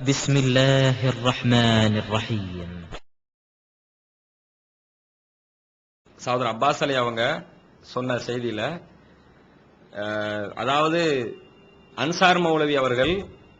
بسم الله الرحمن الرحيم சகோதரர் அப்பாஸ் அலி அவங்க சொன்ன செய்தியில அஹ், அதாவது அன்சார் மௌலவி அவர்கள்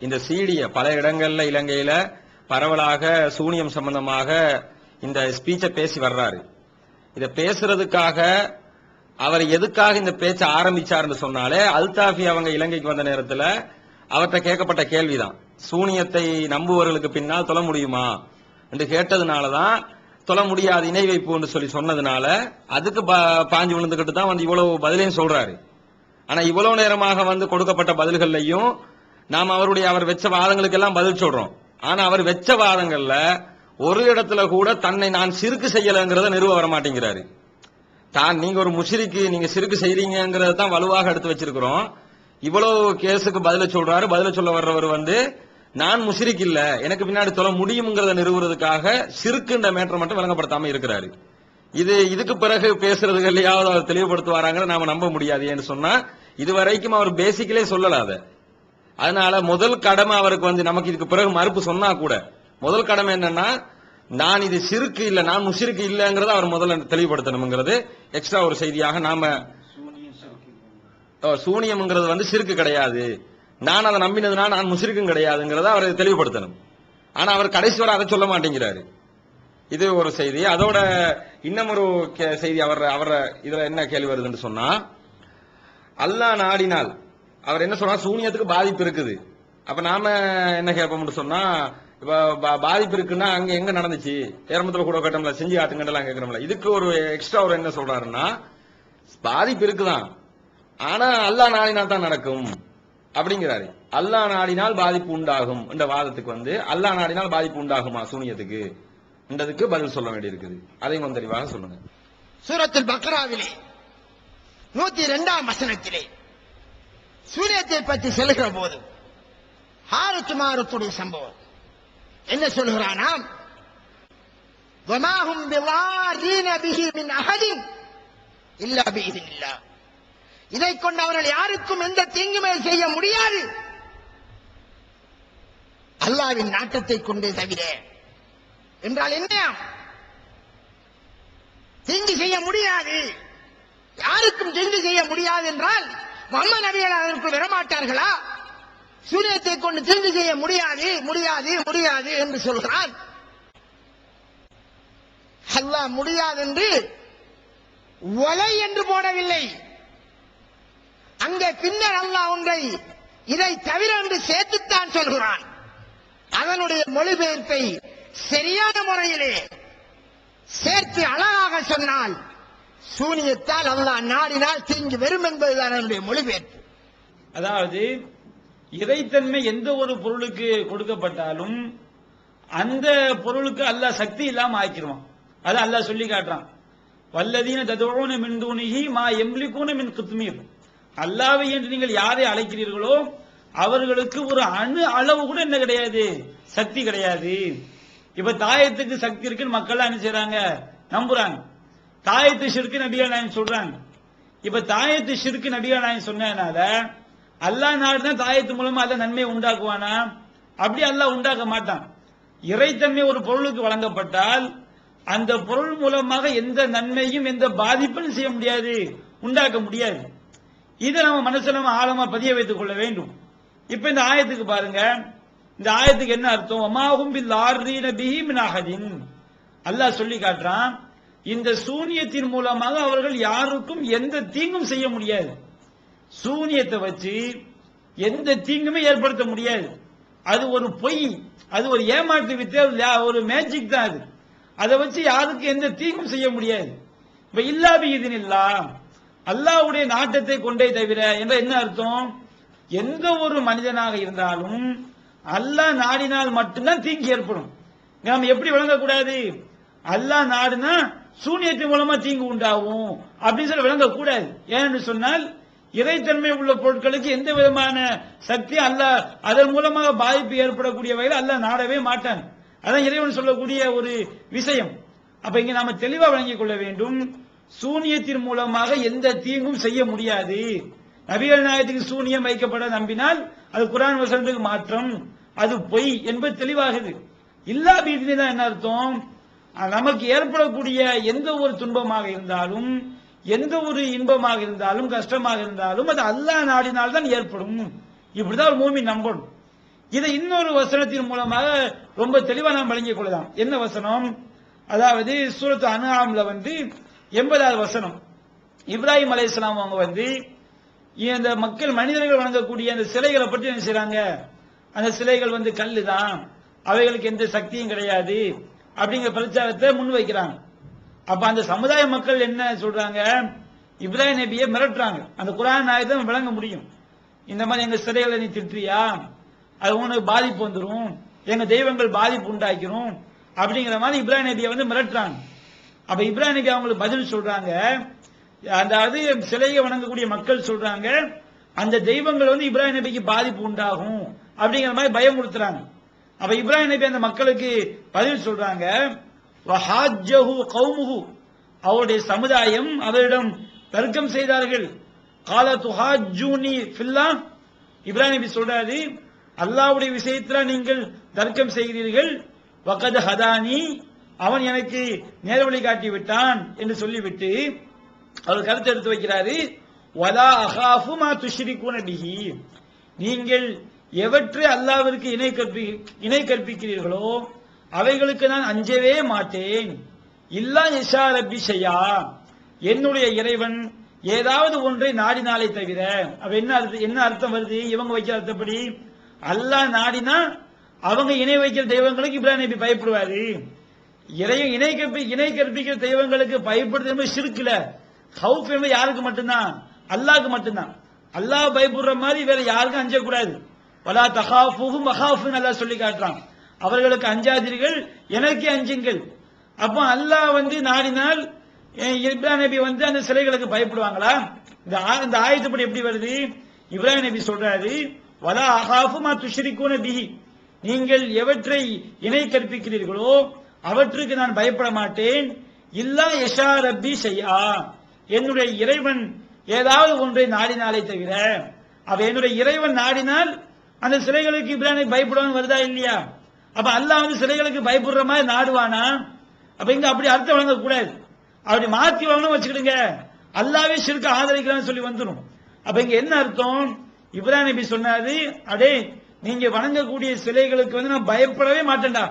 இந்த சீடிய பல இடங்கள்ல இலங்கையில பரவலாக சூனியம் சம்பந்தமாக இந்த ஸ்பீச்சை பேசி வர்றாரு இத பேசுறதுக்காக அவர் எதுக்காக இந்த பேச்சை ஆரம்பிச்சாருன்னு சொன்னாலே அல்தாஃபி அவங்க இலங்கைக்கு வந்த நேரத்துல அவர்கிட்ட கேட்கப்பட்ட கேள்விதான். சூனியத்தை நம்புவர்களுக்கு பின்னால் தொழ முடியுமா? என்று கேட்டதுனாலதான் தொழ முடியாது இணை வைப்புன்னு சொல்லி சொன்னதுனால அதுக்கு பா- பாஞ்சு விழுந்துக்கிட்டு தான் வந்து இவ்வளவு பதிலையும் சொல்றாரு. ஆனா இவ்வளவு நேரமாக வந்து கொடுக்கப்பட்ட பதில்கள்லையும் நாம் அவருடைய அவர் வெச்ச வாதங்களுக்கு எல்லாம் பதில் சொல்றோம். ஆனா அவர் வெச்ச வாதங்கள்ல ஒரு இடத்துல கூட தன்னை நான் சிறுக்கு செய்யலைங்கிறத நிறுவ வர மாட்டேங்கிறாரு. தான் நீங்க ஒரு முஷிரிக்கு நீங்க சிறுக்கு செய்றீங்கிறத தான் வலுவாக எடுத்து வச்சிருக்கிறோம். இவ்வளவு கேஸுக்கு பதில சொல்றாரு. பதில சொல்ல வர்றவர் வந்து நான் முஷிரிக் இல்ல எனக்கு பின்னாடி சொல்ல முடியுங்கிறத நிறுவுறதுக்காக சிறுக்குன்ற மேட்டர் மட்டும் விளங்கப்படுத்தாம இருக்கிறாரு. இது இதுக்கு பிறகு பேசுறதுகள்லயாவது அவர் தெளிவுபடுத்துவாராங்கன்னு நாம நம்ப முடியாது. ஏன்னு சொன்னா இதுவரைக்கும் அவர் பேசிக்கலே சொல்லல அதை. அதனால முதல் கடமை அவருக்கு வந்து நமக்கு இதுக்கு பிறகு மறுப்பு சொன்னா கூட முதல் கடமை என்னன்னா நான் இது சிறுக்கு இல்ல நான் முஷிருக்கு இல்லைங்கிறத அவர் முதல்ல தெளிவுபடுத்தணுங்கிறது எக்ஸ்ட்ரா ஒரு செய்தியாக நாம சூனியம்ங்கிறது வந்து சிறுக்கு கிடையாது. நான் அதை நம்பினதுனா நான் முஷிருக்கும் கிடையாதுங்கிறத அவர் தெளிவுபடுத்தணும். ஆனால் அவர் கடைசி வரை அதை சொல்ல மாட்டேங்கிறாரு. இது ஒரு செய்தி. அதோட இன்னமொரு கே- செய்தி அவர் அவரை இதில் என்ன கேள்வி வருதுன்னு சொன்னால் அல்லா நாடினால் அவர் என்ன சொன்னால் சூனியத்துக்கு பாதிப்பு இருக்குது. அப்போ நாம் என்ன கேட்போம்னு சொன்னால் இப்போ பாதிப்பு இருக்குன்னா அங்கே எங்கே நடந்துச்சு? ஏரமத்துல கூட கட்டம்ல செஞ்சு காட்டுங்கலாம் கேட்குறோம்ல. இதுக்கு ஒரு எக்ஸ்ட்ரா ஒரு என்ன சொல்கிறாருன்னா பாதிப்பு இருக்குதான். ஆனா அல்லாஹ் நாடினால் தான் நடக்கும் அப்படிங்கிறாரு அல்லாஹ் நாடினால் பாதிப்பு உண்டாகும் என்ற வாதத்துக்கு வந்து அல்லாஹ் நாடினால் பாதிப்பு உண்டாகுமா சூனியத்துக்கு என்றதுக்கு பதில் சொல்ல வேண்டியிருக்குது அதையும் கொஞ்சம் தெளிவாக சொல்லுங்க சூரத்துல் பக்ராவிலே நூத்தி இரண்டாம் வசனத்திலே சூரியத்தை பற்றி செல்கிற போது ஹாருத்து மாருத்துடைய சம்பவம் என்ன சொல்கிறானாம் وَمَا بِضَارِّينَ بِهِ مِنْ أَحَدٍ إِلَّا بِإِذْنِ اللَّهِ இதை கொண்டு அவர்கள் யாருக்கும் எந்த தீங்குமே செய்ய முடியாது. அல்லாவின் நாட்டத்தை கொண்டே தவிர என்றால் என்ன? தீங்கு செய்ய முடியாது. யாருக்கும் தீங்கு செய்ய முடியாது என்றால் மம்ம நபிகள் அதற்கு வரமாட்டார்களா? சூரியத்தை கொண்டு தீங்கு செய்ய முடியாது முடியாது முடியாது என்று சொல்கிறான். அல்லாஹ் முடியாது என்று ஒலை என்று போடவில்லை. பின்னர் அல்லாஹ் ஒன்றை இதை தவிர என்று சேர்த்துத்தான் சொல்கிறான். அதனுடைய மொழிபெயர்ப்பை சரியான முறையிலே சேர்த்து அழகாக சொன்னால் சூனியத்தால் அல்லாஹ் நாடினால் தீங்கு வரும் என்பதுதான் என்னுடைய மொழிபெயர்ப்பு. அதாவது இறைத்தன்மை எந்த ஒரு பொருளுக்கு கொடுக்கப்பட்டாலும் அந்த பொருளுக்கு அல்லாஹ் சக்தி இல்லாம ஆக்கிடுவான் அது அல்லாஹ் சொல்லி காட்டுறான். வல்லதீன ததோன மின் தூணிகி மா எம்லிக்கூன மின் குத்மீர் அல்லாவை என்று நீங்கள் யாரை அழைக்கிறீர்களோ அவர்களுக்கு ஒரு அணு அளவு கூட என்ன கிடையாது? சக்தி கிடையாது. இப்ப தாயத்துக்கு சக்தி இருக்குன்னு மக்கள் என்ன செய்யறாங்க நம்புறாங்க. தாயத்து சிறுக்கு நபிகள் நாயன் சொல்றாங்க. இப்ப தாயத்து சிறுக்கு நபிகள் நாயன் சொன்னதுனால அல்லா நாடுதான் தாயத்து மூலமா அல்லாஹ் நன்மையை உண்டாக்குவானா? அப்படி அல்லா உண்டாக்க மாட்டான். இறைத்தன்மை ஒரு பொருளுக்கு வழங்கப்பட்டால் அந்த பொருள் மூலமாக எந்த நன்மையும் எந்த பாதிப்பும் செய்ய முடியாது. உண்டாக்க முடியாது. இதை நம்ம மனசுல நம்ம ஆழமா பதிய வைத்துக் கொள்ள வேண்டும். இப்ப இந்த ஆயத்துக்கு பாருங்க. இந்த ஆயத்துக்கு என்ன அர்த்தம்? அமாகும் பில் ஆர்ரீன பிஹி அல்லாஹ் சொல்லி காட்டுறான் இந்த சூனியத்தின் மூலமாக அவர்கள் யாருக்கும் எந்த தீங்கும் செய்ய முடியாது. சூனியத்தை வச்சு எந்த தீங்குமே ஏற்படுத்த முடியாது. அது ஒரு பொய் அது ஒரு ஏமாற்று வித்தை ஒரு ஒரு மேஜிக் தான் அது. அதை வச்சு யாருக்கும் எந்த தீங்கும் செய்ய முடியாது. இப்ப இல்லாபி இல்லாம் அல்லாவுடைய நாட்டத்தை கொண்டே தவிர என்ற என்ன அர்த்தம்? எந்த ஒரு மனிதனாக இருந்தாலும் அல்லாஹ் நாடினால் மட்டும்தான் தீங்கு ஏற்படும். நாம் எப்படி விளங்கக்கூடாது? அல்லாஹ் நாடுனா சூனியத்தின் மூலமா தீங்கு உண்டாகும். அப்படின்னு சொல்லி விளங்கக்கூடாது. ஏன்னு சொன்னால் இறைத்தன்மை உள்ள பொருட்களுக்கு எந்த விதமான சக்தி அல்லாஹ் அதன் மூலமாக பாதிப்பு ஏற்படக்கூடிய வகையில் அல்ல நாடவே மாட்டான். அதான் இறைவன் சொல்லக்கூடிய ஒரு விஷயம். அப்ப இங்க நாம தெளிவா வழங்கிக் கொள்ள வேண்டும். சூனியத்தின் மூலமாக எந்த தீங்கும் செய்ய முடியாது. நபிகள் நாயகத்துக்கு சூனியம் வைக்கப்பட நம்பினால் அது குரான் வசனத்துக்கு மாற்றம் அது பொய் என்பது தெளிவாகுது. இல்லா பீதினி தான் என்ன அர்த்தம்? நமக்கு ஏற்படக்கூடிய எந்த ஒரு துன்பமாக இருந்தாலும் எந்த ஒரு இன்பமாக இருந்தாலும் கஷ்டமாக இருந்தாலும் அது அல்லா நாடினால் தான் ஏற்படும். இப்படிதான் ஒரு மூமி நம்பணும். இதை இன்னொரு வசனத்தின் மூலமாக ரொம்ப தெளிவாக நாம் வழங்கிக் கொள்ளலாம். என்ன வசனம்? அதாவது சூரத்து அனுஆம்ல வந்து எண்பதாவது வசனம். இப்ராஹிம் அலைஹிஸ்ஸலாம் அவங்க வந்து இந்த மக்கள் மனிதர்கள் வணங்கக்கூடிய அந்த சிலைகளை பற்றி என்ன செய்யறாங்க அந்த சிலைகள் வந்து கல்லு தான் அவைகளுக்கு எந்த சக்தியும் கிடையாது. அப்படிங்கிற பிரச்சாரத்தை முன்வைக்கிறாங்க. அப்ப அந்த சமுதாய மக்கள் என்ன சொல்றாங்க? இப்ராஹிம் நபியை மிரட்டுறாங்க. அந்த குரான் நாயத்தை விளங்க முடியும். இந்த மாதிரி எங்க சிலைகளை நீ திட்டுறியா? அது உனக்கு பாதிப்பு வந்துடும் எங்க தெய்வங்கள் பாதிப்பு உண்டாக்கிரும். அப்படிங்கிற மாதிரி இப்ராஹிம் நபியை வந்து மிரட்டுறாங்க. அப்ப இப்ராஹிம் நபி அவங்களுக்கு பதில் சொல்றாங்க. அதாவது சிலையை வணங்கக்கூடிய மக்கள் சொல்றாங்க அந்த தெய்வங்கள் வந்து இப்ராஹிம் நபிக்கு பாதிப்பு உண்டாகும் அப்படிங்கிற மாதிரி பயமுறுத்துறாங்க அப்ப இப்ராஹிம் நபி அந்த மக்களுக்கு பதில் சொல்றாங்க வஹாஜ்ஜஹு அவருடைய சமுதாயம் அவரிடம் தர்க்கம் செய்தார்கள். கால துஹாஜூனி ஃபில்லா. இப்ராஹிம் நபி சொல்றாரு அல்லாவுடைய விஷயத்துல நீங்கள் தர்க்கம் செய்கிறீர்கள். வகத் ஹதானி அவன் எனக்கு நேரவழி காட்டி விட்டான் என்று சொல்லிவிட்டு அவர் கருத்து எடுத்து வைக்கிறாரு. வலா அகாஃபு மா துஷ்ரிகூன பிஹி. நீங்கள் எவற்றை அல்லாவிற்கு இணை கற்பி இணை கற்பிக்கிறீர்களோ அவைகளுக்கு நான் அஞ்சவே மாட்டேன். இல்லா இஷா ரப்பி செய்யா என்னுடைய இறைவன் ஏதாவது ஒன்றை நாடினாலே தவிர. அவ என்ன அர்த்தம் என்ன அர்த்தம் வருது? இவங்க வைக்கிற அர்த்தப்படி அல்லாஹ் நாடினா அவங்க இணை வைக்கிற தெய்வங்களுக்கு இப்ராஹிம் நபி பயப்படுவாரு. இறையும் இணை கற்பி இணை கற்பிக்கிற தெய்வங்களுக்கு பயப்படுறது என்பது சிறுக்கில். ஹவுப் என்பது யாருக்கு மட்டும்தான்? அல்லாஹ்க்கு மட்டும்தான். அல்லாஹ் பயப்படுற மாதிரி வேற யாருக்கும் அஞ்சக்கூடாது. வலா தகாஃபுஹும் மகாஃபுன்னு அல்லாஹ் சொல்லி காட்டுறான். அவர்களுக்கு அஞ்சாதீர்கள் எனக்கே அஞ்சுங்கள். அப்போ அல்லாஹ் வந்து நாடினால் இப்ராஹிம் நபி வந்து அந்த சிலைகளுக்கு பயப்படுவாங்களா? இந்த இந்த ஆயத்துப்படி எப்படி வருது? இப்ராஹிம் நபி சொல்றாரு வலா அகாஃபு மா துஷ்ரிக்கூன பிஹி. நீங்கள் எவற்றை இணை கற்பிக்கிறீர்களோ அவற்றுக்கு நான் பயப்பட மாட்டேன். இல்லா யஷா ரப்பி செய்யா என்னுடைய இறைவன் ஏதாவது ஒன்றை நாடினாலே தவிர அவ என்னுடைய இறைவன் நாடினால் அந்த சிலைகளுக்கு இப்ரானி பயப்படுவான்னு வருதா இல்லையா? அப்ப அல்லாஹ் வந்து சிலைகளுக்கு பயப்படுற மாதிரி நாடுவானா? அப்ப இங்க அப்படி அர்த்தம் வழங்க கூடாது அப்படி மாத்தி வாங்கணும் வச்சுக்கிடுங்க. அல்லாவே சிறுக்க ஆதரிக்கிறான்னு சொல்லி வந்துடும் அப்ப இங்க என்ன அர்த்தம்? இப்ராஹிம் நபி சொன்னாரு அடே நீங்க வணங்கக்கூடிய சிலைகளுக்கு வந்து நான் பயப்படவே மாட்டேன்டா.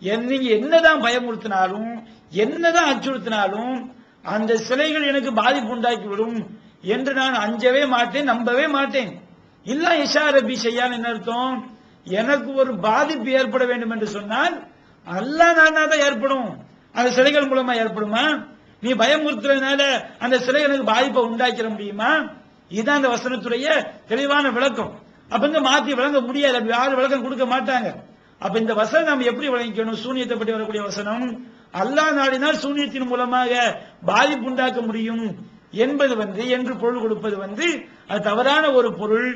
நீங்க என்னதான் பயமுறுத்தினாலும் என்னதான் அச்சுறுத்தினாலும் அந்த சிலைகள் எனக்கு பாதிப்பு உண்டாக்கி விடும் என்று நான் அஞ்சவே மாட்டேன் நம்பவே மாட்டேன். இல்ல இஷா ரபி செய்யான்னு என்ன அர்த்தம்? எனக்கு ஒரு பாதிப்பு ஏற்பட வேண்டும் என்று சொன்னால் அல்லாஹ் நானா தான் ஏற்படும். அந்த சிலைகள் மூலமா ஏற்படுமா? நீ பயமுறுத்துறதுனால அந்த சிலை எனக்கு பாதிப்பை உண்டாக்கிட முடியுமா? இதுதான் அந்த வசனத்துடைய தெளிவான விளக்கம். அப்ப இந்த மாத்தி விளங்க முடியாது. அப்படி யாரும் விளக்கம் கொடுக்க மாட்டாங்க. அப்ப இந்த வசனம் நாம் எப்படி விளங்கிக்கணும்? சூனியத்தை பற்றி வரக்கூடிய வசனம் அல்லாஹ் நாடினால் சூனியத்தின் மூலமாக பாதிப்பு உண்டாக்க முடியும் என்பது வந்து என்று பொருள் கொடுப்பது வந்து அது தவறான ஒரு பொருள்.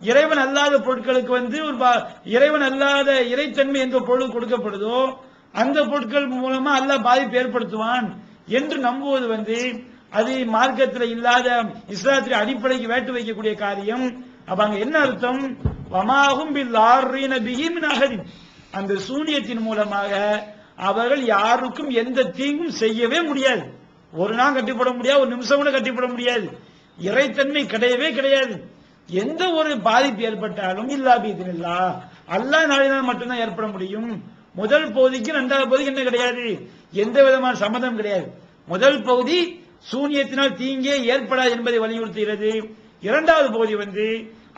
இறைவன் அல்லாத பொருட்களுக்கு வந்து ஒரு பா- இறைவன் அல்லாத இறைத்தன்மை எந்த பொருள் கொடுக்கப்படுதோ அந்த பொருட்கள் மூலமா அல்லாஹ் பாதிப்பு ஏற்படுத்துவான் என்று நம்புவது வந்து அது மார்க்கத்தில் இல்லாத இஸ்லாத்தின் அடிப்படைக்கு வேட்டு வைக்கக்கூடிய காரியம். அப்ப அங்க என்ன அர்த்தம்? வமாகும் பில் ஆர்ரீன பிஹி மின் அந்த சூனியத்தின் மூலமாக அவர்கள் யாருக்கும் எந்த தீங்கும் செய்யவே முடியாது. ஒரு நாள் கட்டிப்பட முடியாது ஒரு நிமிஷம் கூட கட்டிப்பட முடியாது. இறைத்தன்மை கிடையவே கிடையாது. எந்த ஒரு பாதிப்பு ஏற்பட்டாலும் இல்லா பீதில்லா அல்லாஹ் நாடினால் மட்டும்தான் ஏற்பட முடியும். முதல் பகுதிக்கு ரெண்டாவது பகுதிக்கு என்ன கிடையாது? எந்த விதமான சம்மதம் கிடையாது. முதல் பகுதி சூனியத்தினால் தீங்கே ஏற்படாது என்பதை வலியுறுத்துகிறது. இரண்டாவது பகுதி வந்து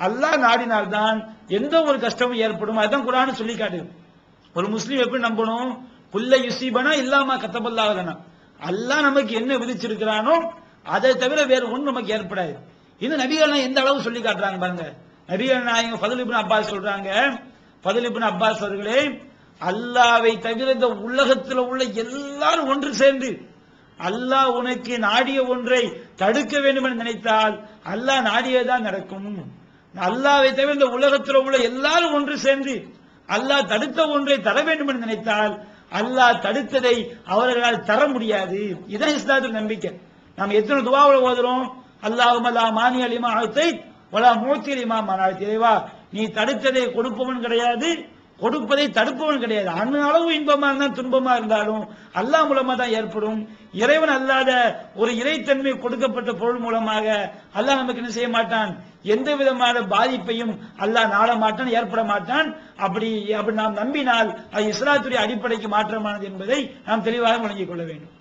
அல்லாஹ் நாடினால்தான் எந்த ஒரு கஷ்டமும் ஏற்படும். அதுதான் குரான் சொல்லி காட்டுது ஒரு முஸ்லீம் எப்படி நம்பணும்? புல்ல யுசீபனா இல்லாம கத்தபல்லாகனா அல்லாஹ் நமக்கு என்ன விதிச்சிருக்கிறானோ அதை தவிர வேற ஒன்றும் நமக்கு ஏற்படாது. இது நபிகள் எந்த அளவு சொல்லி காட்டுறாங்க பாருங்க. நபிகள் நாயகம் ஃபதுல் அப்பாஸ் சொல்றாங்க. ஃபதுல் அப்பாஸ் அவர்களே அல்லாவை தவிர இந்த உலகத்தில் உள்ள எல்லாரும் ஒன்று சேர்ந்து அல்லாஹ் உனக்கு நாடிய ஒன்றை தடுக்க வேண்டும் என்று நினைத்தால் அல்லாஹ் நாடியதான் நடக்கும். அல்லாவை தவிர இந்த உலகத்தில் உள்ள எல்லாரும் ஒன்று சேர்ந்து அல்லாஹ் தடுத்த ஒன்றை தர வேண்டும் என்று நினைத்தால் அல்லாஹ் தடுத்ததை அவர்களால் தர முடியாது. இதான் இஸ்லாத்துக்கு நம்பிக்கை. நாம் எத்தனை துவாவில் ஓதுறோம்? அல்லாஹும் அல்லா மானி அலிமா அழுத்தை வலா மூத்தி அலிமா மனாழ்த்தி இறைவா நீ தடுத்ததை கொடுப்பவன் கிடையாது. கொடுப்பதை தடுப்பவன் கிடையாது. அணு அளவு இன்பமா இருந்தால் துன்பமா இருந்தாலும் அல்லாஹ் மூலமா தான் ஏற்படும். இறைவன் அல்லாத ஒரு இறைத்தன்மை கொடுக்கப்பட்ட பொருள் மூலமாக அல்லாஹ் நமக்கு என்ன செய்ய மாட்டான்? எந்த விதமான பாதிப்பையும் அல்லாஹ் நாட மாட்டான் ஏற்பட மாட்டான். அப்படி அப்படி நாம் நம்பினால் அது இஸ்லாத்துடைய அடிப்படைக்கு மாற்றமானது என்பதை நாம் தெளிவாக வழங்கிக் கொள்ள வேண்டும்.